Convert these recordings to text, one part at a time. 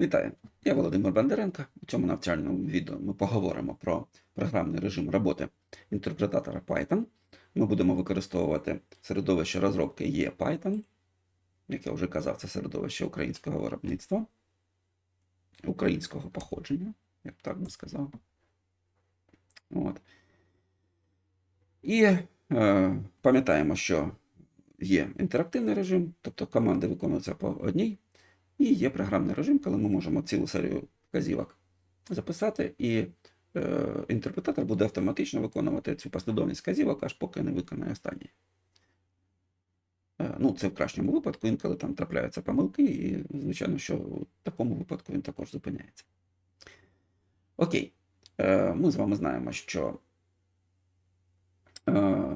Вітаю! Я Володимир Бондаренко. У цьому навчальному відео ми поговоримо про програмний режим роботи інтерпретатора Python. Ми будемо використовувати середовище розробки EPython, як я вже казав, це середовище українського виробництва, українського походження, я б так би сказав. От. І е, пам'ятаємо, що є інтерактивний режим, тобто команди виконуються по одній. І є програмний режим, коли ми можемо цілу серію вказівок записати, і е, інтерпретатор буде автоматично виконувати цю послідовність вказівок, аж поки не виконає останній. Е, ну, це в кращому випадку, інколи там трапляються помилки, і, звичайно, що в такому випадку він також зупиняється. Окей. Е, ми з вами знаємо, що е,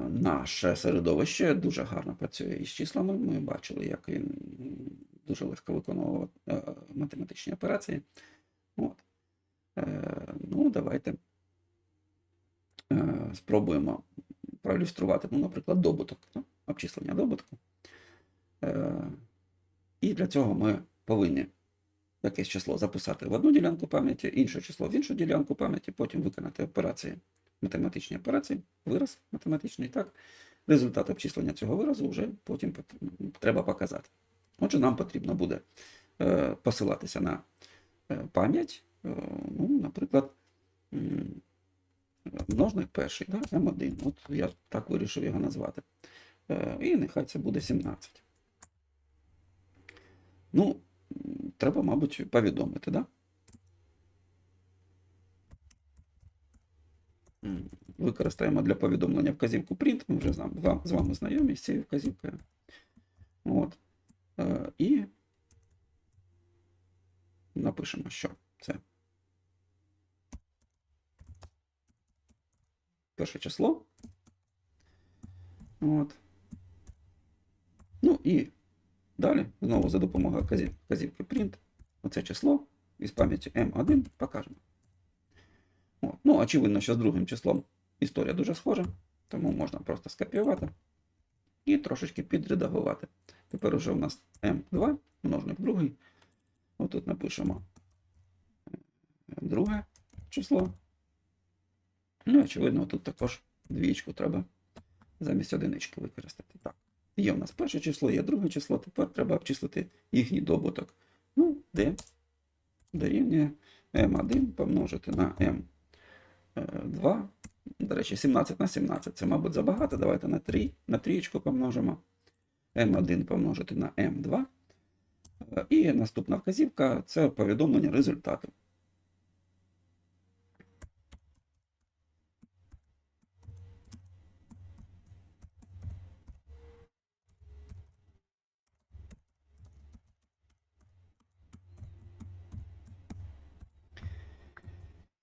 наше середовище дуже гарно працює із числами. Ми бачили, як він дуже легко виконував е, математичні операції. От. Е, ну, давайте е, спробуємо проілюструвати, ну, наприклад, добуток, обчислення добутку. І для цього ми повинні якесь число записати в одну ділянку пам'яті, інше число в іншу ділянку пам'яті, потім виконати операції, математичні операції, вираз математичний, так. Результат обчислення цього виразу вже потім треба показати. Отже, нам потрібно буде е, посилатися на е, пам'ять, е, ну, наприклад, множник перший, да, М1. От я так вирішив його назвати. І нехай це буде 17. Ну, треба, мабуть, повідомити, да? Використаємо для повідомлення вказівку print. Ми вже з вами знайомі з цією вказівкою. От. Е, І напишемо, що це перше число. От. Ну і далі, знову за допомогою вказівки print, оце число із пам'яті M1 покажемо. От. Ну, очевидно, що з другим числом історія дуже схожа, тому можна просто скопіювати і трошечки підредагувати. Тепер уже у нас М2, множник другий. Отут напишемо друге число. Ну, очевидно, тут також двічку треба замість одинички використати. Так. Є у нас перше число, є друге число, тепер треба обчислити їхній добуток. Ну, де дорівнює М1 помножити на М2. До речі, 17 на 17. Це, мабуть, забагато. Давайте на 3, на трієчку помножимо. М1 помножити на М2. Е, І наступна вказівка це повідомлення результату.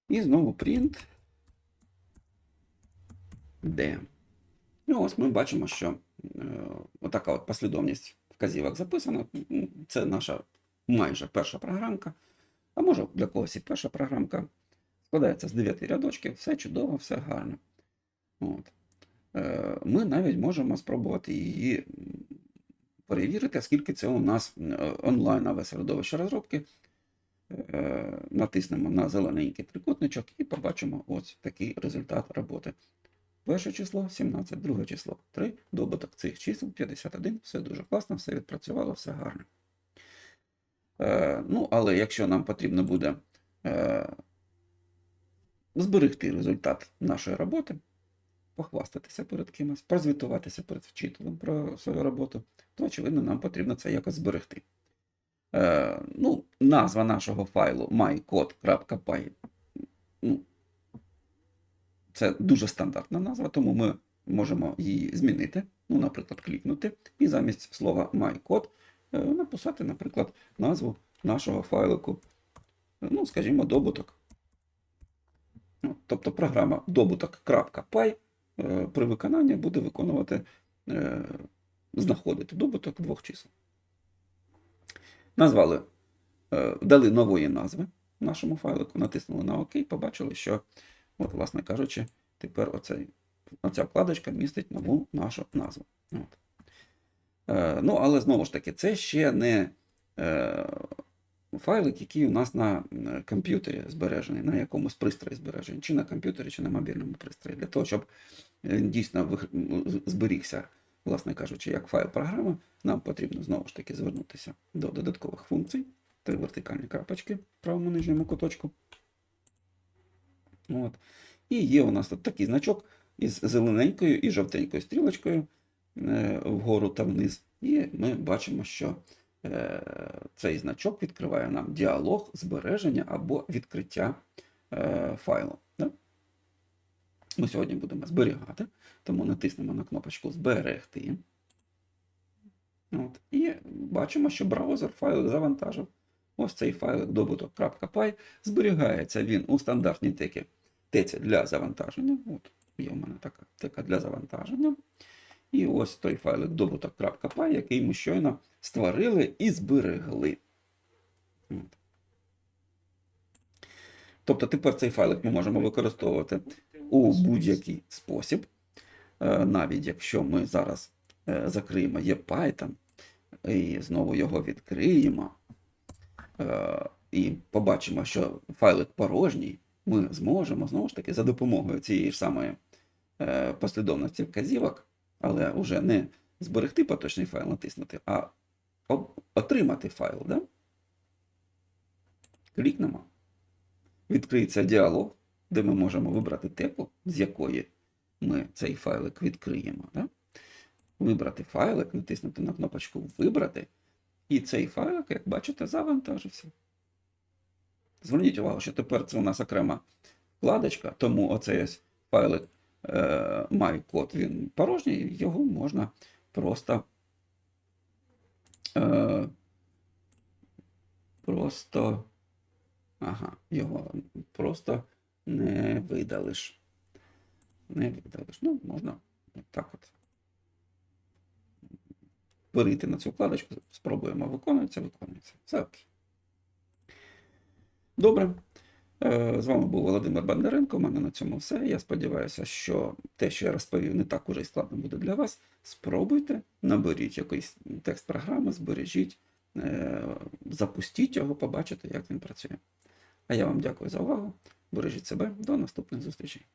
І знову print. Де? Ну, ось ми бачимо, що е, отака от послідовність вказівок записана. Це наша майже перша програмка. А може для когось і перша програмка. Складається з 9 рядочків, все чудово, все гарно. От. Е, Ми навіть можемо спробувати її перевірити, скільки це у нас е, онлайнове середовище розробки. Натиснемо на зелененький трикутничок і побачимо ось такий результат роботи. Перше число 17, друге число 3, добуток цих чисел 51, все дуже класно, все відпрацювало, все гарно. Е, ну, але якщо нам потрібно буде е, зберегти результат нашої роботи, похвастатися перед кимось, прозвітуватися перед вчителем про свою роботу, то, очевидно, нам потрібно це якось зберегти. Е, ну, назва нашого файлу mycode.py ну, це дуже стандартна назва, тому ми можемо її змінити. Ну, наприклад, клікнути, і замість слова mycode е, написати, наприклад, назву нашого файлику, ну, скажімо, добуток. Тобто програма добуток.py е, при виконанні буде виконувати, е, знаходити добуток двох чисел. Назвали, дали нової назви нашому файлику, натиснули на ОК, побачили, що, от, власне кажучи, тепер оцей, оця вкладочка містить нову нашу назву. От. Е, ну, але знову ж таки, це ще не е, файлик, який у нас на комп'ютері збережений, на якомусь пристрої збережений, чи на комп'ютері, чи на мобільному пристрої, для того, щоб він дійсно зберігся, власне кажучи, як файл програми, нам потрібно знову ж таки звернутися до додаткових функцій, три вертикальні крапочки в правому нижньому куточку. От. І є у нас тут такий значок із зелененькою і жовтенькою стрілочкою е, вгору та вниз. І ми бачимо, що е, цей значок відкриває нам діалог збереження або відкриття е, файлу. Да? Ми сьогодні будемо зберігати, тому натиснемо на кнопочку Зберегти. От. І бачимо, що браузер файл завантажив. Ось цей файл добуток.py. Зберігається він у стандартній текі, теці для завантаження. От, є у мене така тека для завантаження. І ось той файлик добуток.py, який ми щойно створили і зберегли. От. Тобто тепер цей файлик ми можемо використовувати у будь-який спосіб. Е, Навіть якщо ми зараз е, закриємо EPython і знову його відкриємо, і побачимо, що файлик порожній, ми зможемо знову ж таки за допомогою цієї ж самої е, послідовності вказівок, але вже не зберегти поточний файл натиснути, а отримати файл. Да? Клікнемо. Відкриється діалог, де ми можемо вибрати теку, з якої ми цей файлик відкриємо. Да? Вибрати файлик, натиснути на кнопочку Вибрати. І цей файлик, як бачите, завантажився. Зверніть увагу, що тепер це у нас окрема вкладочка, тому оцей ось файлик е, MyCode, він порожній, його можна просто, е, просто, ага, його просто не видалиш. Не видалиш. Ну, можна так от перейти на цю вкладочку, спробуємо, виконується, виконується. Все окей. Добре. Е, З вами був Володимир Бондаренко. У мене на цьому все. Я сподіваюся, що те, що я розповів, не так уже і складно буде для вас. Спробуйте, наберіть якийсь текст програми, збережіть, е, запустіть його, побачите, як він працює. А я вам дякую за увагу. Бережіть себе. До наступних зустрічей.